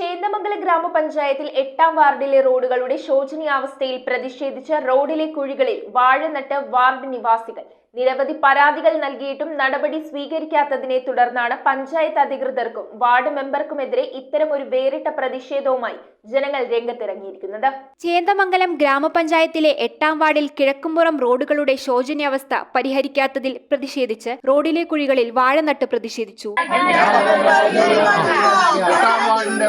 ചേന്ദമംഗലം ഗ്രാമപഞ്ചായത്തിൽ എട്ടാം വാർഡിലെ റോഡുകളുടെ ശോചനീയാവസ്ഥയിൽ പ്രതിഷേധിച്ച് റോഡിലെ കുഴികളിൽ വാഴ നട്ട് വാർഡ് നിവാസികൾ. നിരവധി പരാതികൾ നൽകിയിട്ടും നടപടി സ്വീകരിക്കാത്തതിനെ തുടർന്നാണ് പഞ്ചായത്ത് അധികൃതർക്കും വാർഡ് മെമ്പർക്കുമെതിരെ ഇത്തരം ഒരു വേറിട്ട പ്രതിഷേധവുമായി ജനങ്ങൾ രംഗത്തിറങ്ങിയിരിക്കുന്നത്. ചേന്തമംഗലം ഗ്രാമപഞ്ചായത്തിലെ എട്ടാം വാർഡിൽ കിഴക്കുംപുറം റോഡുകളുടെ ശോചനീയാവസ്ഥ പരിഹരിക്കാത്തതിൽ പ്രതിഷേധിച്ച് റോഡിലെ കുഴികളിൽ വാഴ നട്ട് പ്രതിഷേധിച്ചു.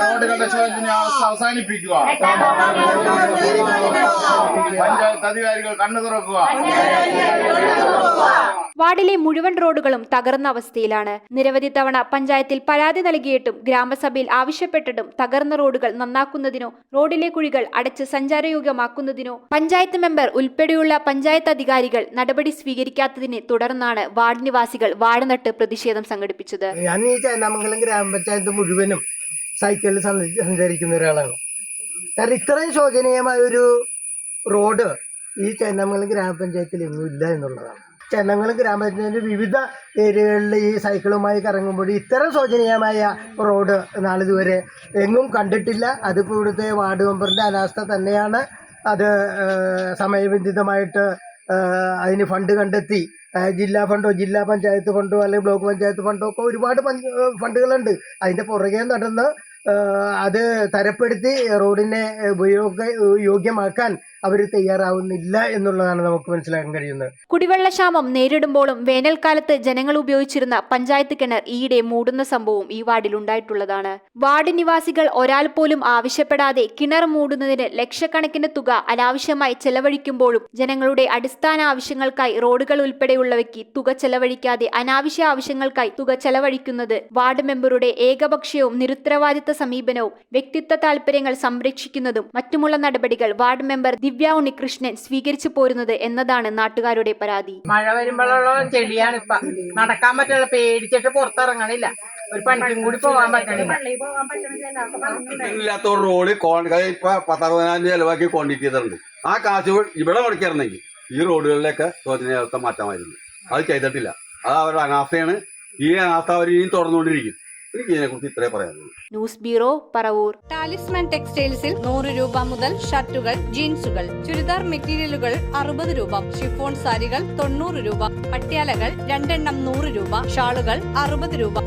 റോഡുകളുടെ ശോചനീയാവസ്ഥ അവസാനിപ്പിക്കുക. പഞ്ചായത്ത് അധികാരികൾ കണ്ണു തുറക്കുക വാർഡിലെ മുഴുവൻ റോഡുകളും തകർന്ന അവസ്ഥയിലാണ്. നിരവധി തവണ പഞ്ചായത്തിൽ പരാതി നൽകിയിട്ടും ഗ്രാമസഭയിൽ ആവശ്യപ്പെട്ടിട്ടും തകർന്ന റോഡുകൾ നന്നാക്കുന്നതിനോ റോഡിലെ കുഴികൾ അടച്ച് സഞ്ചാരയോഗ്യമാക്കുന്നതിനോ പഞ്ചായത്ത് മെമ്പർ ഉൾപ്പെടെയുള്ള പഞ്ചായത്ത് അധികാരികൾ നടപടി സ്വീകരിക്കാത്തതിനെ തുടർന്നാണ് വാർഡ് നിവാസികൾ വാഴനട്ട് പ്രതിഷേധം സംഘടിപ്പിച്ചത്. ഗ്രാമപഞ്ചായത്ത് മുഴുവനും സൈക്കിളിൽ സഞ്ചരിക്കുന്ന ഒരാളാണ്. കാരണം ഇത്രയും ശോചനീയമായ ഒരു റോഡ് ഈ ചേന്നാമംഗലം ഗ്രാമപഞ്ചായത്തിൽ ഇല്ല എന്നുള്ളതാണ്. ചേന്നാമംഗലം ഗ്രാമപഞ്ചായത്തിന്റെ വിവിധ ഏരിയകളിൽ ഈ സൈക്കിളുമായി കറങ്ങുമ്പോൾ ഇത്തരം ശോചനീയമായ റോഡ് നാളിതുവരെ എങ്ങും കണ്ടിട്ടില്ല. അതിപ്പോൾ ഇവിടുത്തെ വാർഡ് മെമ്പറിന്റെ അനാസ്ഥ തന്നെയാണ്. അത് സമയബന്ധിതമായിട്ട് അതിന് ഫണ്ട് കണ്ടെത്തി. ജില്ലാ ഫണ്ടോ ജില്ലാ പഞ്ചായത്ത് ഫണ്ടോ അല്ലെങ്കിൽ ബ്ലോക്ക് പഞ്ചായത്ത് ഫണ്ടോ ഒക്കെ ഒരുപാട് ഫണ്ടുകളുണ്ട്. അതിന്റെ പുറകെ നടന്ന് അത് തരപ്പെടുത്തി റോഡിനെ ഉപയോഗ യോഗ്യമാക്കാൻ അവർ തയ്യാറാവുന്നില്ല എന്നുള്ളതാണ് നമുക്ക് മനസ്സിലാക്കാൻ കഴിയുന്നത്. കുടിവെള്ളക്ഷാമം നേരിടുമ്പോഴും വേനൽക്കാലത്ത് ജനങ്ങൾ ഉപയോഗിച്ചിരുന്ന പഞ്ചായത്ത് കിണർ ഈയിടെ മൂടുന്ന സംഭവം ഈ വാർഡിൽ ഉണ്ടായിട്ടുള്ളതാണ്. വാർഡ് നിവാസികൾ ഒരാൾ പോലും ആവശ്യപ്പെടാതെ കിണർ മൂടുന്നതിന് ലക്ഷക്കണക്കിന് തുക അനാവശ്യമായി ചെലവഴിക്കുമ്പോഴും ജനങ്ങളുടെ അടിസ്ഥാന ആവശ്യങ്ങൾക്കായി റോഡുകൾ ഉൾപ്പെടെയുള്ളവയ്ക്ക് തുക ചെലവഴിക്കാതെ അനാവശ്യ ആവശ്യങ്ങൾക്കായി തുക ചെലവഴിക്കുന്നത് വാർഡ് മെമ്പറുടെ ഏകപക്ഷീയവും നിരുത്തരവാദിത്ത സമീപനവും വ്യക്തിത്വ താൽപര്യങ്ങൾ സംരക്ഷിക്കുന്നതും മറ്റുമുള്ള നടപടികൾ വാർഡ് മെമ്പർ ദിവ്യ ഉണ്ണികൃഷ്ണൻ സ്വീകരിച്ചു പോരുന്നത് എന്നതാണ് നാട്ടുകാരുടെ പരാതി. മഴ വരുമ്പോഴുള്ള ചെടിയാണ് ഇപ്പൊ. നടക്കാൻ പറ്റുള്ള പേടിച്ചിട്ട് പുറത്തിറങ്ങണില്ല. ഒരു പണിക്കും കൂടി പോകാൻ പറ്റണില്ല. ഇല്ലാത്ത റോഡ് ഇപ്പൊ പത്തറുപതിനായിരം രൂപ ചെലവാക്കി കോൺടാക്ട് ചെയ്തിട്ടുണ്ട് ആ കാശ് ഇവിടെ മുടക്കിയിരുന്നെങ്കിൽ ഈ റോഡുകളിലൊക്കെ ശോചനീയാവസ്ഥ മാറ്റാമായിരുന്നു. അത് ചെയ്തിട്ടില്ല. അത് അവരുടെ അനാസ്ഥയാണ്. ഈ അനാസ്ഥ അവർ ഇനിയും തുടർന്നുകൊണ്ടിരിക്കും. എനിക്ക് ഇതിനെക്കുറിച്ച് ഇത്രേ പറയാനുള്ളൂ. News bureau Paravur. ടാലിസ്മാൻ ടെക്സ്റ്റൈൽസിൽ നൂറ് രൂപ മുതൽ ഷർട്ടുകൾ ജീൻസുകൾ ചുരിദാർ മെറ്റീരിയലുകൾ അറുപത് രൂപ ഷിഫോൺ സാരികൾ തൊണ്ണൂറ് രൂപ പട്യാലകൾ രണ്ടെണ്ണം നൂറ് രൂപ ഷാളുകൾ അറുപത് രൂപ.